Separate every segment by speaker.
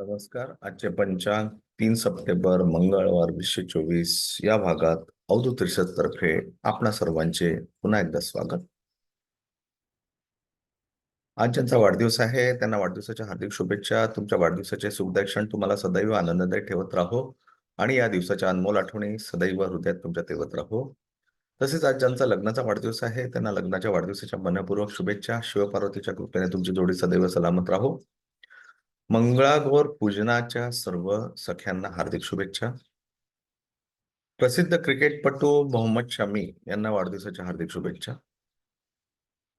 Speaker 1: नमस्कार. आजचे पंचांग तीन सप्टेंबर मंगळवार वीसशे चोवीस या भागात अवधूत रिसर्च तर्फे आपणा सर्वांचे पुन्हा एकदा स्वागत. आज ज्यांचा वाढदिवस आहे त्यांना वाढदिवसाच्या हार्दिक शुभेच्छा. तुमच्या वाढदिवसाचे सुखदायक क्षण तुम्हाला सदैव आनंददायी ठेवत राहो आणि या दिवसाच्या अनमोल आठवणी सदैव हृदयात तुमच्या ठेवत राहो. तसेच आज ज्यांचा लग्नाचा वाढदिवस आहे त्यांना लग्नाच्या वाढदिवसाच्या मनपूर्वक शुभेच्छा. शिवपार्वतीच्या कृपेने तुमची जोडी सदैव सलामत राहो. मंगळागौर पूजनाच्या सर्व सख्यांना हार्दिक शुभेच्छा. प्रसिद्ध क्रिकेटपटू मोहम्मद शमी यांना वाढदिवसाच्या हार्दिक शुभेच्छा.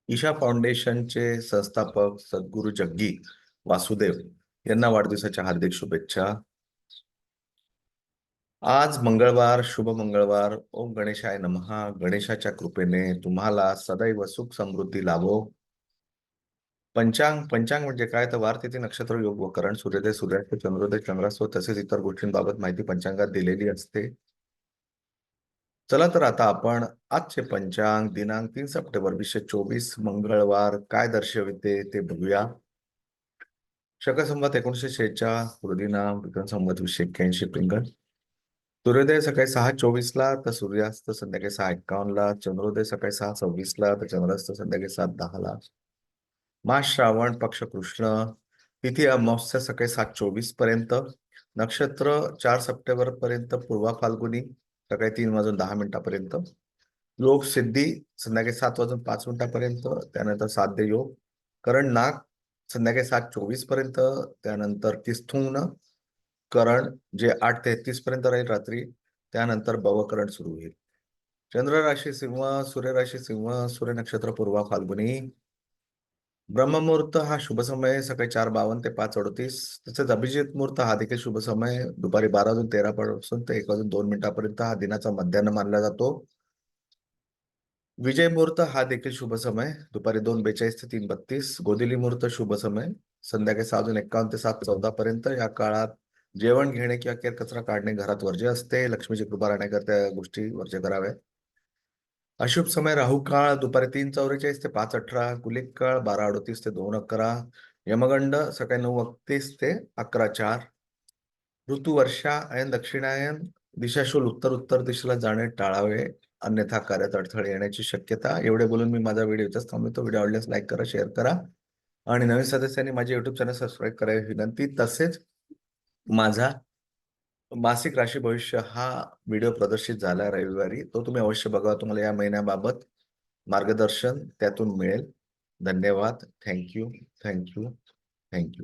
Speaker 1: ईशा फाउंडेशनचे संस्थापक सद्गुरू जग्गी वासुदेव यांना वाढदिवसाच्या हार्दिक शुभेच्छा. आज मंगळवार शुभ मंगळवार. ओम गणेशाय नमहा गणेशाच्या कृपेने तुम्हाला सदैव सुख समृद्धी लाभो. पंचांग पंचांग म्हणजे काय? तर वार तिथे नक्षत्र योग वकरण सूर्योदय सूर्यास्त चंद्रोदय चंद्रास्त तसेच इतर गोष्टींबाबत माहिती पंचांगात दिलेली असते. चला तर आता आपण आजचे पंचांग दिनांक तीन सप्टेंबर वीसशे चोवीस मंगळवार काय दर्शविते ते बघूया. शकसंवत एकोणीशे शेच्या हृदिनाम विक्रम संवत वीसशे एक्क्याऐंशी पिंगण सूर्योदय सकाळी सहा चोवीस ला तर सूर्यास्त संध्याकाळी सहा एक्कावन्न ला चंद्रोदय सकाळी सहा सव्वीस ला तर चंद्रास्त संध्याकाळी सात दहा ला मास श्रावण पक्ष कृष्ण तिथी अमावस्या सकाळी सात चोवीसपर्यंत नक्षत्र चार सप्टेंबर पर्यंत पूर्वा फाल्गुनी सकाळी तीन वाजून दहा मिनिटापर्यंत योग सिद्धी संध्याकाळी सात वाजून पाच मिनिटापर्यंत त्यानंतर साध्य योग करण नाग संध्याकाळी सात चोवीसपर्यंत त्यानंतर तिस्थुंग करण जे आठ तेहतीस पर्यंत राहील रात्री त्यानंतर बवकरण सुरू होईल. चंद्र राशी सिंह सूर्य राशी सिंह सूर्य नक्षत्र पूर्वा फाल्गुनी ब्रह्ममुहूर्त हा शुभ समय सकाळी चार बावन्न ते पाच अडतीस. तसेच अभिजित मुहूर्त हा देखील शुभ समय दुपारी बारा वाजून तेरा पासून ते एक वाजून दोन मिनिटापर्यंत हा दिनाचा मध्यान्ह मानला जातो. विजय मुहूर्त हा देखील शुभ समय दुपारी दोन बेचाळीस ते तीन बत्तीस. गोदिली मुहूर्त शुभ समय संध्याकाळी सहा वाजून एकावन्न ते सात चौदा पर्यंत या काळात जेवण घेणे किंवा केर कचरा काढणे घरात वर्ज्य असते. लक्ष्मीची कृपा राहण्याकरता गोष्टी वर्ज्य कराव्यात. अशुभ समय राहू काळ दुपारी तीन चौवेचाळीस ते पाच अठरा कुलिक काळ बारा अडतीस ते दोन अकरा यमगंड सकाळी नऊ एकतीस ते अकरा चार ऋतू वर्षा आणि दक्षिणायन दिशाशूल उत्तर उत्तर दिशेला जाणे टाळावे अन्यथा कार्यात अडथळे येण्याची शक्यता. एवढे बोलून मी माझा व्हिडिओ इथंच थांबवतो. व्हिडिओ आवडल्यास लाईक करा शेअर करा आणि नवीन सदस्यांनी माझे युट्यूब चॅनल सबस्क्राईब करावी विनंती. तसेच माझा मासिक राशी भविष्य हा व्हिडिओ प्रदर्शित झाला रविवारी. तो तुम्ही अवश्य बघा. तुम्हाला या महिन्याबाबत मार्गदर्शन त्यातून मिळेल. धन्यवाद. Thank you. Thank you. Thank you.